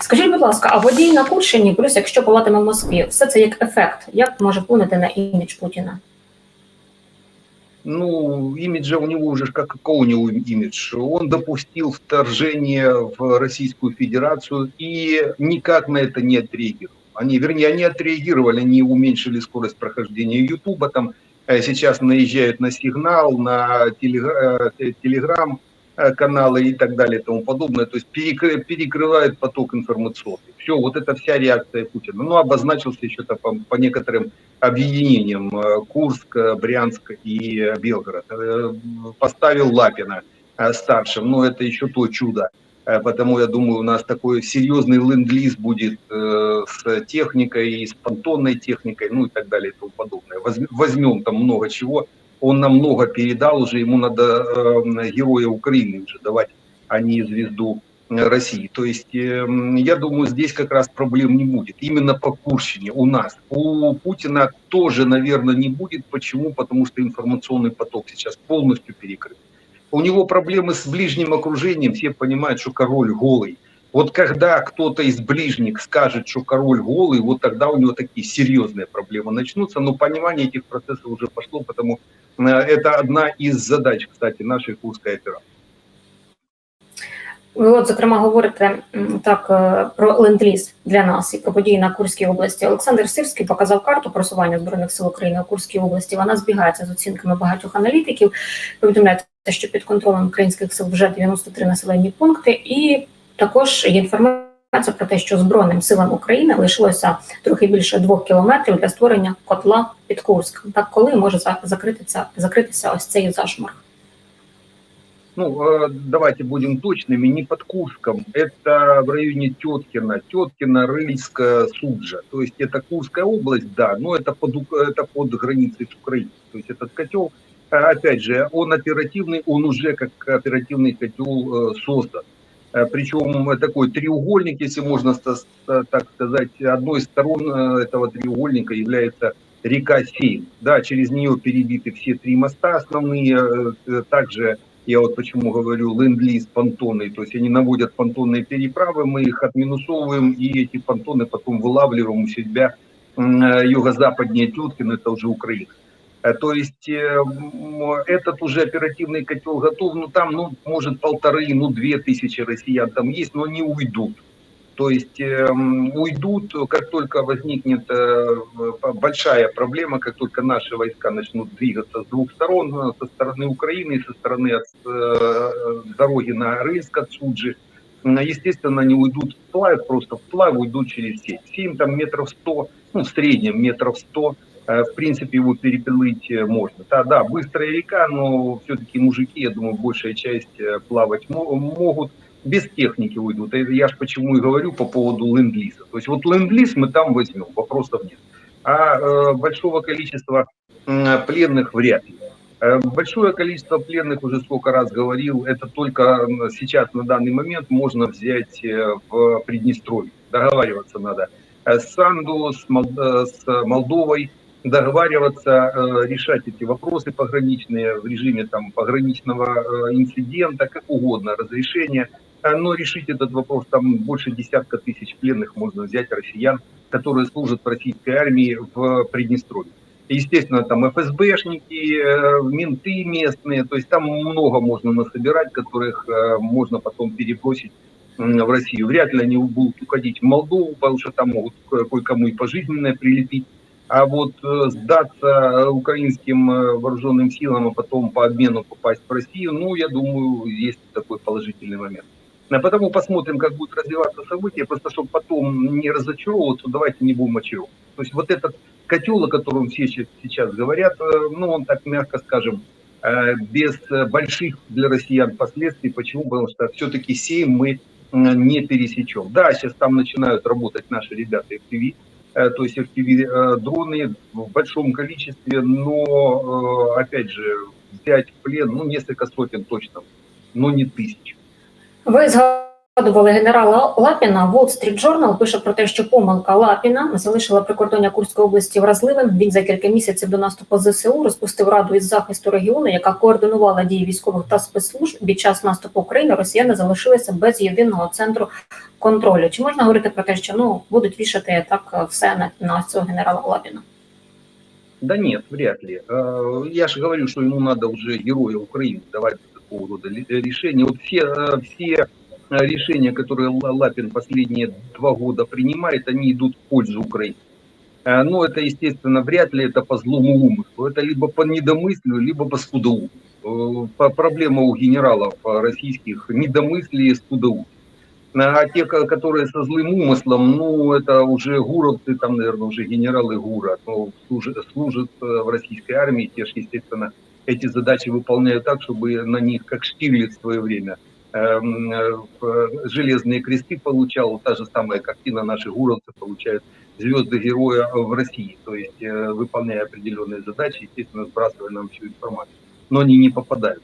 Скажіть, будь ласка, а водій на Курщині, плюс якщо палатиме в Москві, все це як ефект, як може вплинути на імідж Путіна? Ну, имиджа у него уже, ж как какой у него имидж? Он допустил вторжение в Российскую Федерацию и никак на это не отреагировал. Они, вернее, они отреагировали, они уменьшили скорость прохождения Ютуба, там э, сейчас наезжают на сигнал, на телегра- э, телеграм э, каналы и так далее и тому подобное, то есть перекры- перекрывают поток информационный. Все, вот это вся реакция Путина. Ну, обозначился еще-то по, по некоторым объединением э, Курск, э, Брянск и э, Белгород. Э, Поставил Лапина э, старшим, но это еще то чудо. Э, Потому я думаю, у нас такой серьезный ленд-лиз будет э, с техникой, и с понтонной техникой, ну и так далее и тому подобное. Возьм- Возьмем там много чего. Он нам много передал уже, ему надо э, героя Украины уже давать, а не звезду э, России. То есть, э, я думаю, здесь как раз проблем не будет. Именно по Курщине у нас. У Путина тоже, наверное, не будет. Почему? Потому что информационный поток сейчас полностью перекрыт. У него проблемы с ближним окружением. Все понимают, что король голый. Вот когда кто-то из ближних скажет, что король голый, вот тогда у него такие серьезные проблемы начнутся. Но понимание этих процессов уже пошло, потому это одна из задач, кстати, нашей курской операции. Ви от зокрема говорите так е, про ленд-ліз для нас і про події на Курській області. Олександр Сирський показав карту просування збройних сил України у Курській області. Вона збігається з оцінками багатьох аналітиків. Повідомляється, що під контролем українських сил вже 93 населені пункти, і також є інформація про те, що збройним силам України лишилося трохи більше двох кілометрів для створення котла під Курском. Так коли може за- закритися закритися ось цей зашморг? Ну, э, давайте будем точными, не под Курском, это в районе Теткина, Теткина, Рыльск, Суджа. То есть это Курская область, да, но это под, Ук- это под границей с Украиной. То есть этот котел, э, опять же, он оперативный, он уже как оперативный котел э, создан. Э, Причем такой треугольник, если можно так сказать, одной из сторон э, этого треугольника является река Сейм. Да, через нее перебиты все три моста основные, э, также я вот почему говорю ленд-лиз понтоны, то есть они наводят понтонные переправы, мы их отминусовываем, и эти понтоны потом вылавливаем у себя юго-западнее Теткин, это уже Украина. Э, То есть э, этот уже оперативный котел готов, ну там, ну, может, полторы, ну, две тысячи россиян там есть, но они уйдут. То есть эм, уйдут, как только возникнет э, большая проблема, как только наши войска начнут двигаться с двух сторон, со стороны Украины и со стороны от, дороги на Рыльск от Суджи. Естественно, они уйдут вплавь, просто вплавь уйдут через сеть. Семь там метров сто, ну, в среднем метров сто, в принципе, его переплыть э, можно. Да, да, быстрая река, но все-таки мужики, я думаю, большая часть э, плавать мо- могут без техники уйдут. Это я же почему и говорю по поводу ленд-лиза. То есть вот ленд-лиз мы там возьмем, вопросов нет. А э, большого количества м, пленных вряд ли. Э, Большое количество пленных, уже сколько раз говорил, это только сейчас на данный момент можно взять э, в Приднестровье. Договариваться надо э, с Санду, с, Мол- э, с Молдовой, договариваться, э, решать эти вопросы пограничные в режиме там пограничного э, инцидента, как угодно, разрешения. Э, Но решить этот вопрос, там больше десятка тысяч пленных можно взять россиян, которые служат в российской армии в Приднестровье. Естественно, там ФСБшники, менты местные, то есть там много можно насобирать, которых можно потом перебросить в Россию. Вряд ли они будут уходить в Молдову, потому что там могут ко- кое-кому и пожизненное прилепить. А вот э, сдаться э, украинским э, вооруженным силам, а потом по обмену попасть в Россию, ну, я думаю, есть такой положительный момент. А потому посмотрим, как будут развиваться события, просто чтобы потом не разочаровываться, давайте не будем очаровывать. То есть вот этот котел, о котором все сейчас говорят, ну, он так мягко скажем, без больших для россиян последствий. Почему? Потому что все-таки сейм мы не пересечем. Да, сейчас там начинают работать наши ребята FPV, то есть FPV-дроны в большом количестве, но, э, опять же, взять в плен, ну, несколько сотен точно, но не тысяч. Згадали Згадували генерала Лапіна. Wall Street Journal пише про те, що помилка Лапіна залишила прикордоння Курської області вразливим. Він за кілька місяців до наступу ЗСУ розпустив раду із захисту регіону, яка координувала дії військових та спецслужб. Під час наступу України росіяни залишилися без єдиного центру контролю. Чи можна говорити про те, що ну будуть вішати так все на, на цього генерала Лапіна? Да нет, вряд ли. Э, Я же говорю, что ему надо уже героя Украины давать такого рода ли- решения. Вот все, э, все э, решения, которые Ла- Лапин последние два года принимает, они идут в пользу Украины. Э, Но это, естественно, вряд ли это по злому умыслу. Это либо по недомыслию, либо по скудоумию. Э, Проблема у генералов э, российских недомыслие и скудоумие. А те, ко- которые со злым умыслом, ну, это уже гуровцы, там, наверное, уже генералы ГУРа, ну, служат, служат э, в российской армии, те же, естественно, эти задачи выполняют так, чтобы на них, как Штирлиц в свое время, э, железные кресты получал, та же самая картина, наши гуровцы получают звезды героя в России, то есть э, выполняя определенные задачи, естественно, сбрасывая нам всю информацию, но они не попадают.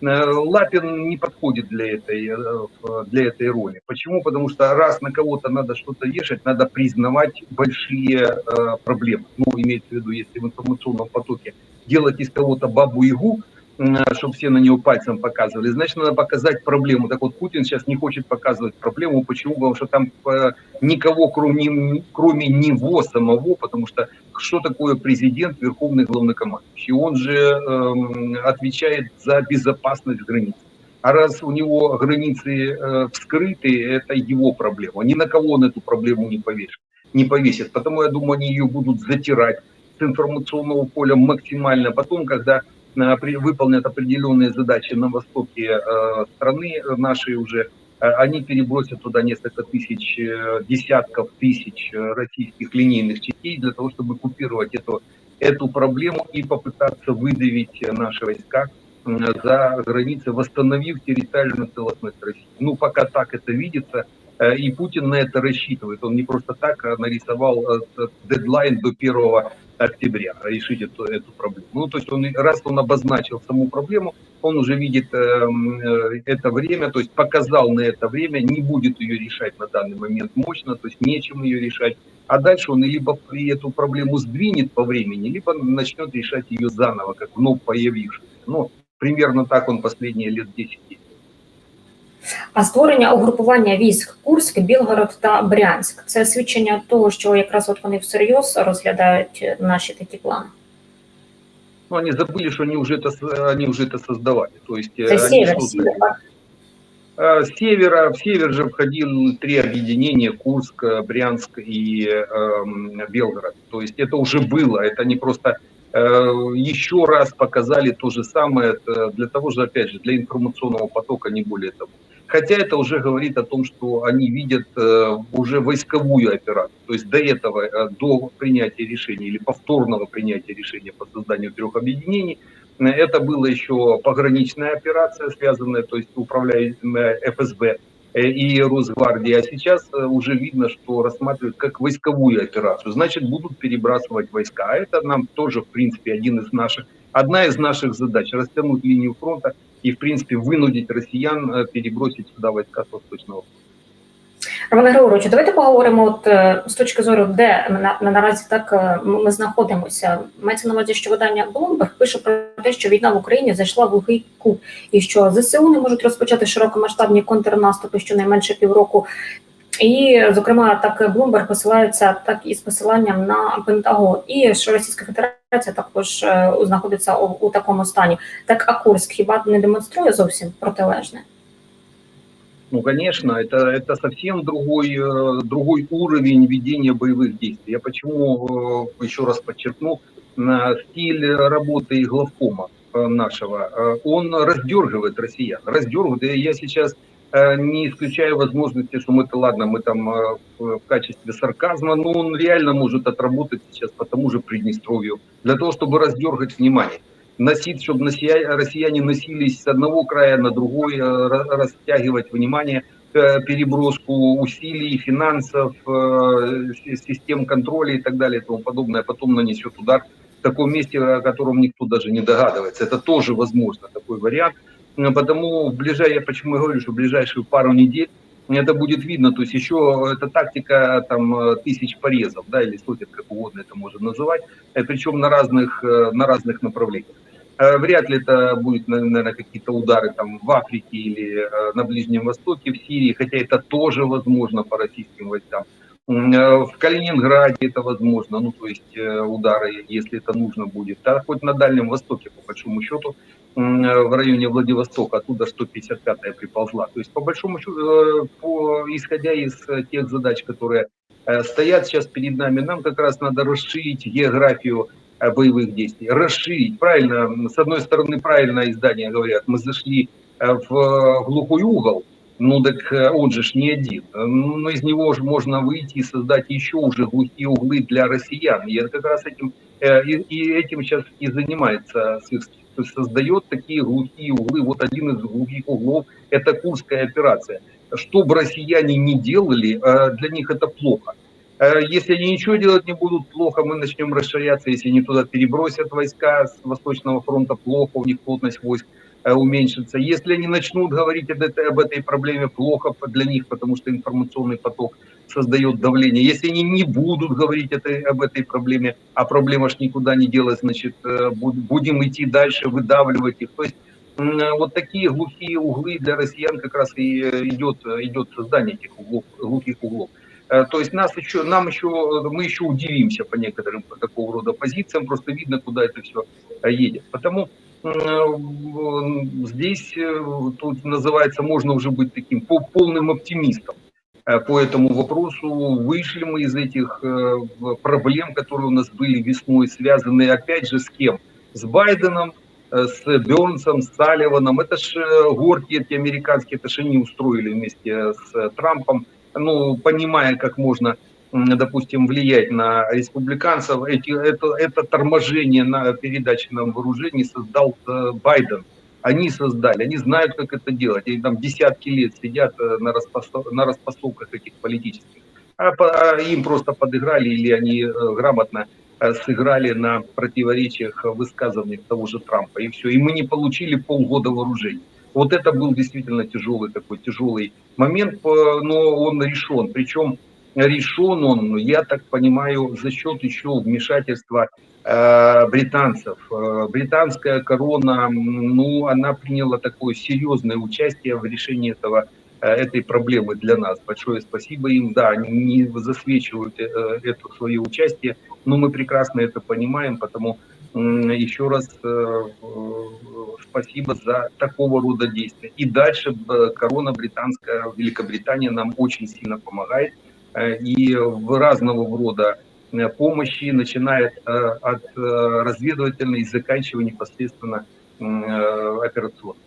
Э, Лапин не подходит для этой, э, для этой роли. Почему? Потому что раз на кого-то надо что-то вешать, надо признавать большие э, проблемы. Ну, имеется в виду, если в информационном потоке делать из кого-то бабу-ягу, чтобы все на него пальцем показывали, значит, надо показать проблему. Так вот, Путин сейчас не хочет показывать проблему. Почему? Потому что там э, никого, кроме, кроме него самого, потому что что такое президент, верховный главнокомандующий? Он же эм, отвечает за безопасность границ. А раз у него границы э, вскрыты, это его проблема. Ни на кого он эту проблему не повесит. Не повесит. Потому я думаю, они ее будут затирать с информационного поля максимально. Потом, когда э, выполнят определенные задачи на востоке э, страны нашей уже, э, они перебросят туда несколько тысяч, э, десятков тысяч российских линейных частей для того, чтобы купировать эту, эту проблему и попытаться выдавить наши войска за границы, восстановив территориальную целостность России. Ну, пока так это видится, и Путин на это рассчитывает. Он не просто так э, нарисовал э, дедлайн до 1 октября решить эту, эту проблему. Ну, то есть он, раз он обозначил саму проблему, он уже видит эм, э, это время, то есть показал на это время, не будет ее решать на данный момент мощно, то есть нечем ее решать. А дальше он либо эту проблему сдвинет по времени, либо начнет решать ее заново, как вновь появившуюся. Ну, примерно так он последние лет 10 действует. А створення угрупування військ Курськ, Білгород та Брянськ це свідчення того, що якраз от вони всерйоз розглядають наші такі плани. Ну, они забыли, что они уже это, с- они уже это создавали. То есть э, Це они север, создали- север. так? А, С севера, в север же входил три объединения, Курск, э, Брянск и эм, Белгород. То есть это уже было, это они просто э, еще раз показали то же самое это для того же, опять же, для информационного потока, не более того. Хотя это уже говорит о том, что они видят э, уже войсковую операцию. То есть до этого, э, до принятия решения или повторного принятия решения по созданию трех объединений, э, это была еще пограничная операция, связанная, то есть управляемая ФСБ и Росгвардия. А сейчас уже видно, что рассматривают как войсковую операцию. Значит, будут перебрасывать войска. А это нам тоже, в принципе, один из наших, одна из наших задач – растянуть линию фронта и, в принципе, вынудить россиян э, перебросить сюда войска с Восточного фронта. Романе Григоровичу, давайте поговоримо от е, з точки зору, де на, на наразі так е, ми знаходимося. Мається на увазі, що видання Bloomberg пише про те, що війна в Україні зайшла в глухий кут, і що ЗСУ не можуть розпочати широкомасштабні контрнаступи щонайменше півроку. І, зокрема, так Bloomberg посилається так і з посиланням на Пентагон, і що Російська Федерація також е, знаходиться у, у такому стані. Так, а Курськ хіба не демонструє зовсім протилежне? Ну, конечно, это, это совсем другой, э, другой уровень ведения боевых действий. Я почему э, еще раз подчеркну, на стиль работы главкома э, нашего, э, он раздергивает россиян, раздергивает. И я сейчас э, не исключаю возможности, что мы-то, ладно, мы там э, в качестве сарказма, но он реально может отработать сейчас по тому же Приднестровью, для того, чтобы раздергать внимание носить, чтобы россия- россияне носились с одного края на другой, э, ра- растягивать внимание, э, переброску усилий, финансов, э, систем контроля и так далее и тому подобное, потом нанесет удар в таком месте, о котором никто даже не догадывается. Это тоже возможно, такой вариант. Э, Потому в ближайшие, я почему я говорю, что в ближайшую пару недель это будет видно, то есть еще это тактика там э, тысяч порезов, да, или сотен, как угодно это можно называть, э, причем на разных, э, на разных направлениях. Э, Вряд ли это будет, наверное, какие-то удары там в Африке или э, на Ближнем Востоке, в Сирии, хотя это тоже возможно по российским войскам. Э, В Калининграде это возможно, ну то есть э, удары, если это нужно будет. Да, хоть на Дальнем Востоке, по большому счету, э, в районе Владивостока, оттуда 155-я приползла. То есть по большому счету, по, исходя из тех задач, которые стоят сейчас перед нами, нам как раз надо расширить географию боевых действий, расширить. Правильно, с одной стороны, правильно издания говорят, мы зашли в глухой угол, ну так э, он же ж не один. Э, Но из него же можно выйти и создать еще уже глухие углы для россиян. И это как раз этим, э, и, этим сейчас и занимается Сырский. То есть создает такие глухие углы. Вот один из глухих углов – это Курская операция. Что бы россияне не делали, для них это плохо. Если они ничего делать не будут, плохо, мы начнем расширяться. Если они туда перебросят войска с Восточного фронта, плохо, у них плотность войск уменьшится. Если они начнут говорить об этой, об этой проблеме, плохо для них, потому что информационный поток создает давление. Если они не будут говорить этой, об этой проблеме, а проблема ж никуда не делась, значит, э, буд- будем идти дальше, выдавливать их. То есть э, вот такие глухие углы для россиян как раз и э, идет, э, идет создание этих углов, глухих углов. Э, То есть нас еще, нам еще, э, мы еще удивимся по некоторым такого рода позициям, просто видно, куда это все едет. Потому здесь э, тут называется, можно уже быть таким по- полным оптимистом э, по этому вопросу. Вышли мы из этих э, проблем, которые у нас были весной, связанные опять же с кем? С Байденом, э, с Бернсом, с Салливаном. Это ж э, горки эти американские, это же они устроили вместе с э, Трампом ну, понимая, как можно, допустим, влиять на республиканцев, эти, это, это торможение на передаче нам вооружений создал э, Байден. Они создали, они знают, как это делать. Они там десятки лет сидят э, на, на распасовках этих политических. А, а им просто подыграли или они э, грамотно сыграли на противоречиях, высказываниях того же Трампа. И все. И мы не получили полгода вооружений. Вот это был действительно тяжелый такой тяжелый момент, но он решен. Причем решен он, я так понимаю, за счет еще вмешательства э, британцев. Э, Британская корона, ну, она приняла такое серьезное участие в решении этого э, этой проблемы для нас. Большое спасибо им. Да, они не засвечивают это свое участие, но мы прекрасно это понимаем, потому еще раз спасибо за такого рода действия. И дальше корона британская, Великобритания нам очень сильно помогает. Э, И в разного рода э, помощи, начиная э, от разведывательной и заканчивая непосредственно операционной.